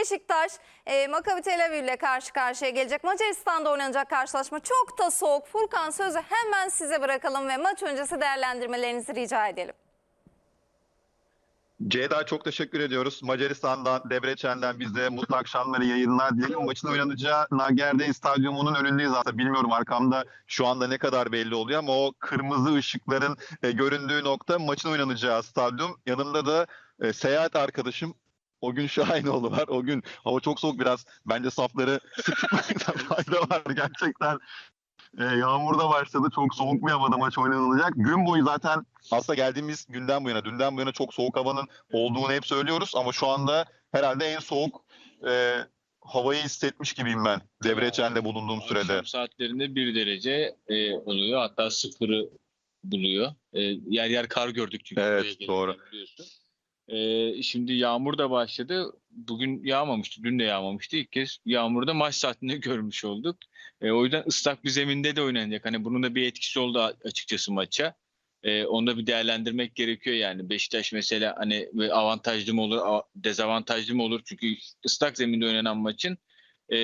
Beşiktaş e, Maccabi Tel Aviv ile karşı karşıya gelecek. Macaristan'da oynanacak karşılaşma çok da soğuk. Furkan sözü hemen size bırakalım ve maç öncesi değerlendirmelerinizi rica edelim. Ceyda çok teşekkür ediyoruz. Macaristan'dan, Debrecen'den bize mutlu akşamları yayınlar diyelim. Maçın oynanacağı Nagerdeğin Stadyumu'nun önündeyiz aslında. Bilmiyorum arkamda şu anda ne kadar belli oluyor ama o kırmızı ışıkların e, göründüğü nokta maçın oynanacağı stadyum. Yanımda da e, seyahat arkadaşım o gün Şahinoğlu var. O gün hava çok soğuk biraz. Bence safları sık tutmakta fayda var gerçekten. E, yağmur da başladı. Çok soğuk bir havada maç oynanılacak. Gün boyu zaten aslında geldiğimiz günden bu yana, dünden bu yana çok soğuk havanın olduğunu hep söylüyoruz ama şu anda herhalde en soğuk e, havayı hissetmiş gibiyim ben Debrecen'de bulunduğum sürede. Akşam saatlerinde 1 derece e, oluyor. Hatta sıfırı buluyor. E, yer yer kar gördük çünkü. Evet, doğru. Biliyorsun. E, şimdi yağmur da başladı. Bugün yağmamıştı. Dün de yağmamıştı. İlk kez yağmurda maç saatinde görmüş olduk. E, o yüzden ıslak bir zeminde de oynanacak. Hani bunun da bir etkisi oldu açıkçası maça. E, onu da bir değerlendirmek gerekiyor yani. Beşiktaş mesela hani avantajlı mı olur, dezavantajlı mı olur? Çünkü ıslak zeminde oynanan maçın e,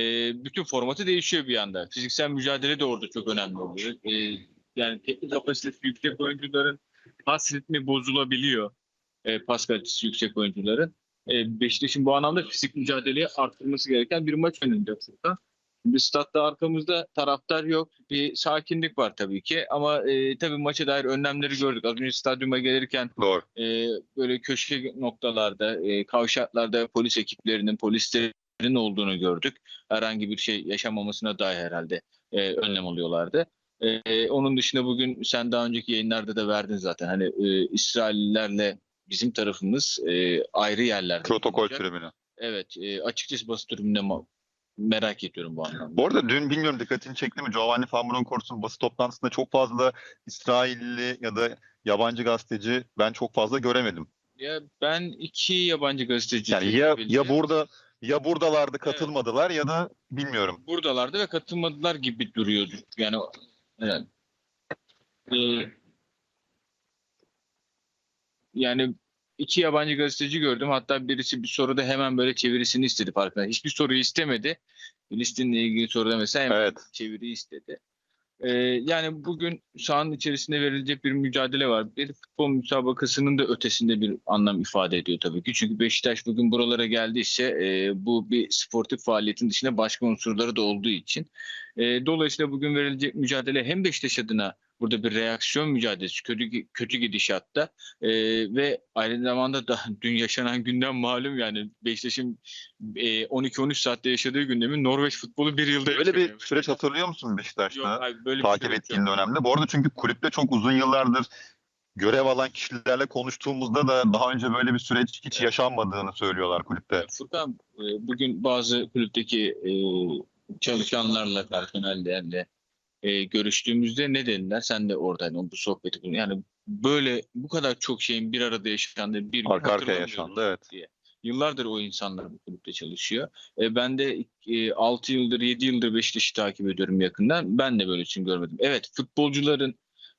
bütün formatı değişiyor bir anda. Fiziksel mücadele de orada çok önemli oluyor. E, yani teknik kapasitesi yüksek oyuncuların pas ritmi bozulabiliyor. E, pas kalitesi yüksek oyuncuların. E, Beşiktaş'ın bu anlamda fizik mücadeleye arttırması gereken bir maç oynanacak burada. Şimdi statta arkamızda taraftar yok. Bir sakinlik var tabii ki ama e, tabii maça dair önlemleri gördük. Az önce stadyuma gelirken Doğru. e, böyle köşe noktalarda, e, kavşaklarda polis ekiplerinin, polislerin olduğunu gördük. Herhangi bir şey yaşanmamasına dair herhalde e, önlem alıyorlardı. E, onun dışında bugün sen daha önceki yayınlarda da verdin zaten. Hani e, İsraillilerle bizim tarafımız e, ayrı yerlerde. Protokol olacak. tribünü. Evet, e, açıkçası basın tribünde ma- merak ediyorum bu anlamda. Bu arada dün bilmiyorum dikkatini çekti mi Giovanni Van Bronckhorst'un basın toplantısında çok fazla İsrailli ya da yabancı gazeteci ben çok fazla göremedim. Ya ben iki yabancı gazeteci Yani ya ya burada ya buradalardı katılmadılar ya da bilmiyorum. buradalardı ve katılmadılar gibi duruyordu. Yani evet. Ee, yani iki yabancı gazeteci gördüm. Hatta birisi bir soruda hemen böyle çevirisini istedi farkında. Hiçbir soruyu istemedi. Filistin'le ilgili soruda mesela hemen Evet. çeviri istedi. Ee, yani bugün sahanın içerisinde verilecek bir mücadele var. Bir futbol müsabakasının da ötesinde bir anlam ifade ediyor tabii ki. Çünkü Beşiktaş bugün buralara geldiyse e, bu bir sportif faaliyetin dışında başka unsurları da olduğu için. E, dolayısıyla bugün verilecek mücadele hem Beşiktaş adına burada bir reaksiyon mücadelesi kötü kötü gidişatta e, ve aynı zamanda da dün yaşanan gündem malum yani Beşiktaş'ın e, 12-13 saatte yaşadığı gündemin Norveç futbolu bir yılda Böyle bir süreç hatırlıyor musun Beşiktaş'ta? takip ettiğin dönemde. Bu arada çünkü kulüpte çok uzun yıllardır görev alan kişilerle konuştuğumuzda da daha önce böyle bir süreç hiç yaşanmadığını söylüyorlar kulüpte. Furkan e, bugün bazı kulüpteki e, çalışanlarla, personellerle e, görüştüğümüzde ne dediler? Sen de oradaydın bu sohbeti. Yani böyle bu kadar çok şeyin bir arada yaşandığı bir Arka arkaya yaşandı evet. diye. Yıllardır o insanlar bu kulüpte çalışıyor. E, ben de e, 6 yıldır 7 yıldır Beşiktaş'ı takip ediyorum yakından. Ben de böyle için görmedim. Evet futbolcuların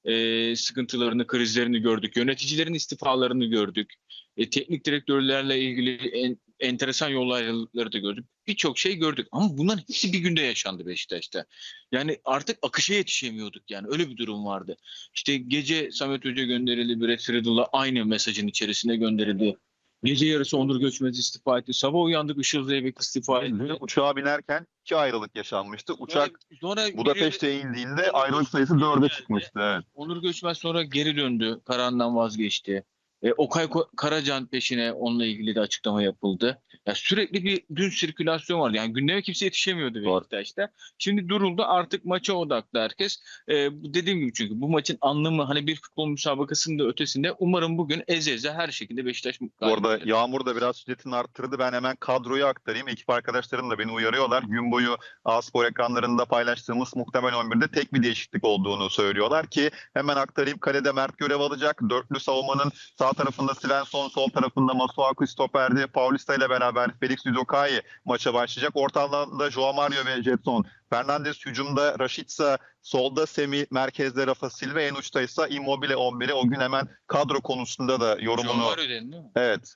e, sıkıntılarını, krizlerini gördük. Yöneticilerin istifalarını gördük. E, teknik direktörlerle ilgili en, enteresan yol ayrılıkları da gördük. Birçok şey gördük ama bunların hepsi bir günde yaşandı Beşiktaş'ta. Yani artık akışa yetişemiyorduk yani öyle bir durum vardı. İşte gece Samet Hoca gönderildi, Brett Friedel'a aynı mesajın içerisine gönderildi. Gece yarısı Onur Göçmez istifa etti. Sabah uyandık Işıl Zeybek istifa etti. Dün uçağa binerken iki ayrılık yaşanmıştı. Uçak Sonra- sonra Budapeşte indiğinde ayrılık sayısı dörde çıkmıştı. Evet. Onur Göçmez sonra geri döndü. Kararından vazgeçti. E, Okay Karacan peşine onunla ilgili de açıklama yapıldı. Ya sürekli bir dün sirkülasyon vardı. Yani gündeme kimse yetişemiyordu. Beşiktaş'ta. Şimdi duruldu. Artık maça odaklı herkes. E, dediğim gibi çünkü bu maçın anlamı hani bir futbol müsabakasının da ötesinde umarım bugün eze eze her şekilde Beşiktaş Bu arada yağmur da biraz şiddetini arttırdı. Ben hemen kadroyu aktarayım. Ekip arkadaşlarım da beni uyarıyorlar. Gün boyu A-Spor ekranlarında paylaştığımız muhtemel 11'de tek bir değişiklik olduğunu söylüyorlar ki hemen aktarayım. Kalede Mert görev alacak. Dörtlü savunmanın sağ tarafında Svensson, sol tarafında Masuaku stoperde. Paulista ile beraber Felix Udokai maça başlayacak. Orta alanda Joao Mario ve Jetson. Fernandes hücumda Rashica, solda Semi, merkezde Rafa Silva, en uçta ise Immobile 11'i. O gün hemen kadro konusunda da yorumunu Mario dedin değil mi? Evet.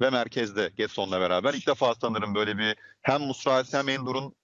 ve merkezde Getson'la beraber. İlk defa sanırım böyle bir hem Musrati hem Endur'un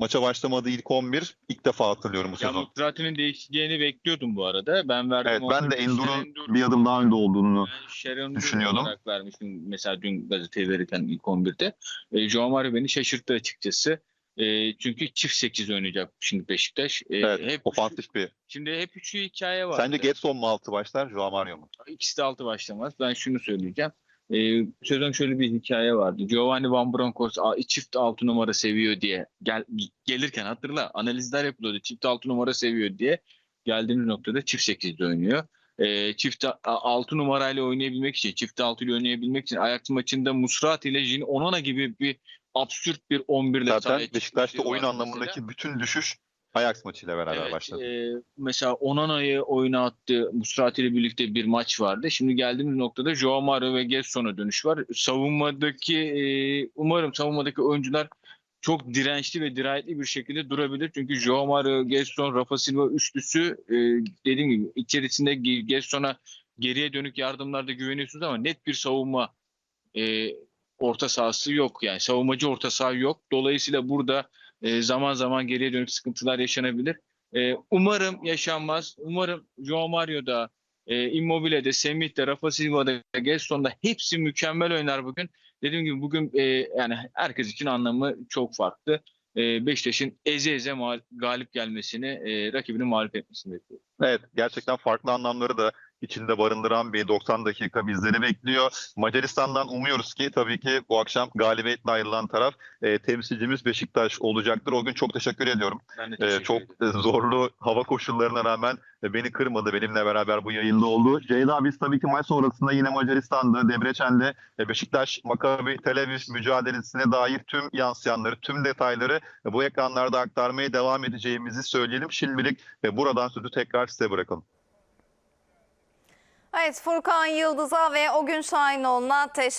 maça başlamadığı ilk 11 ilk defa hatırlıyorum bu Ya sezon. Mutrati'nin değişeceğini bekliyordum bu arada. Ben verdim. Evet ben de 11'de Endur'un Şerendur- bir adım daha önde olduğunu Ben düşünüyordum. olarak vermiştim mesela dün gazeteye verirken ilk 11'de. E, Joao Mario beni şaşırttı açıkçası. E, çünkü çift 8 oynayacak şimdi Beşiktaş. E, evet, hep ofansif bir. Şimdi hep üçlü hikaye var. Sence Getson mu altı başlar, Joao Mario mu? İkisi de altı başlamaz. Ben şunu söyleyeceğim. Ee, sezon şöyle bir hikaye vardı. Giovanni Van Bronckhorst çift altı numara seviyor diye gel, gelirken hatırla analizler yapılıyordu. Çift altı numara seviyor diye geldiğimiz noktada çift sekizde oynuyor. Ee, çift altı numarayla oynayabilmek için, çift altı ile oynayabilmek için Ajax maçında Musrati ile Jin Onana gibi bir absürt bir 11 ile Zaten Beşiktaş'ta oyun anlamındaki mesela. bütün düşüş Ajax maçıyla beraber Evet, başladı. e, mesela Onana'yı oyuna attı. Musrati ile birlikte bir maç vardı. Şimdi geldiğimiz noktada Joao Mario ve Gesson'a dönüş var. Savunmadaki e, umarım savunmadaki oyuncular çok dirençli ve dirayetli bir şekilde durabilir. Çünkü Joao Mario, Gesson, Rafa Silva üçlüsü e, dediğim gibi içerisinde Ge- Gesson'a geriye dönük yardımlarda güveniyorsunuz ama net bir savunma e, orta sahası yok. Yani savunmacı orta saha yok. Dolayısıyla burada e, zaman zaman geriye dönük sıkıntılar yaşanabilir. E, umarım yaşanmaz. Umarım Joao Mario'da, e, Immobile'de, Semih'te, Rafa Silva'da, Gesson'da hepsi mükemmel oynar bugün. Dediğim gibi bugün e, yani herkes için anlamı çok farklı. E, Beşiktaş'ın eze eze galip gelmesini, e, rakibini mağlup etmesini bekliyorum. Evet, gerçekten farklı anlamları da içinde barındıran bir 90 dakika bizleri bekliyor. Macaristan'dan umuyoruz ki tabii ki bu akşam galibiyetle ayrılan taraf e, temsilcimiz Beşiktaş olacaktır. O gün çok teşekkür ediyorum. Ben de E, teşekkür çok ederim. e, zorlu hava koşullarına rağmen e, beni kırmadı. Benimle beraber bu yayında oldu. Ceyda biz tabii ki maç sonrasında yine Macaristan'da, Debrecen'de e, Beşiktaş Maccabi Tel Aviv mücadelesine dair tüm yansıyanları, tüm detayları e, bu ekranlarda aktarmaya devam edeceğimizi söyleyelim. Şimdilik e, buradan sözü tekrar size bırakalım. Evet Furkan Yıldız'a ve o gün Şahinoğlu'na teşekkür